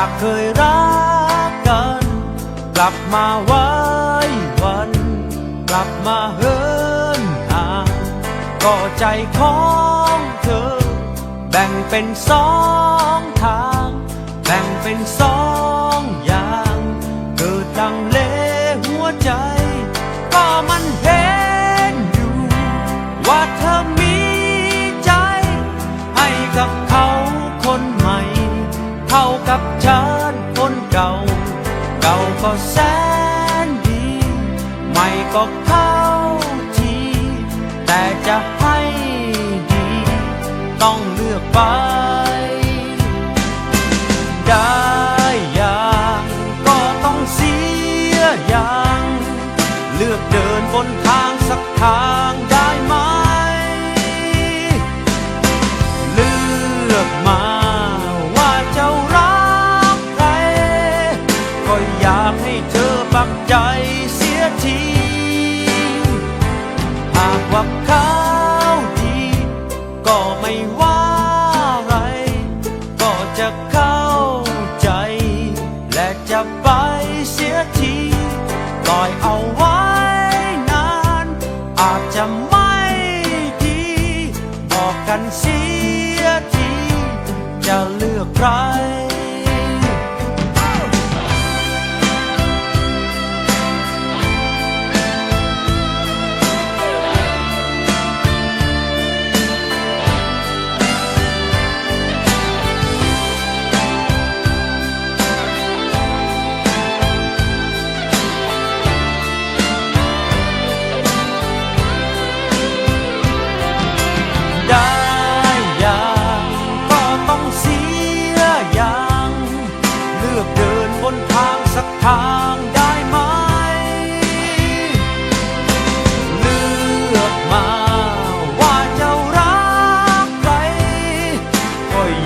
ากเคยรักกัน กลับมาไว้วัน กลับมาเฮินห่างก็ใจของเธอ แบ่งเป็นสองทาง แบ่งเป็นสองอย่าง ก่าก็แสนดี ใหม่ก็เข้าที แต่จะให้ดี ต้องเลือกไป ได้อย่างก็ต้องเสียอย่าง เลือกเดินบนทางสักทาง อาจจะไม่ดี บอกกันเสียที จะเลือกใคร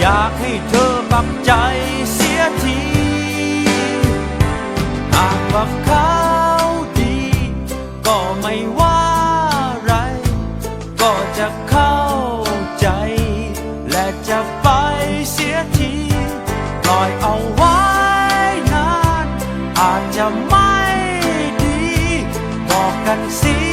อยากให้เธอปักใจเสียที หากว่าเขาดี ก็ไม่ว่าไร ก็จะเข้าใจ และจะไปเสียที ปล่อยเอาไว้นาน อาจจะไม่ดี บอกกันสี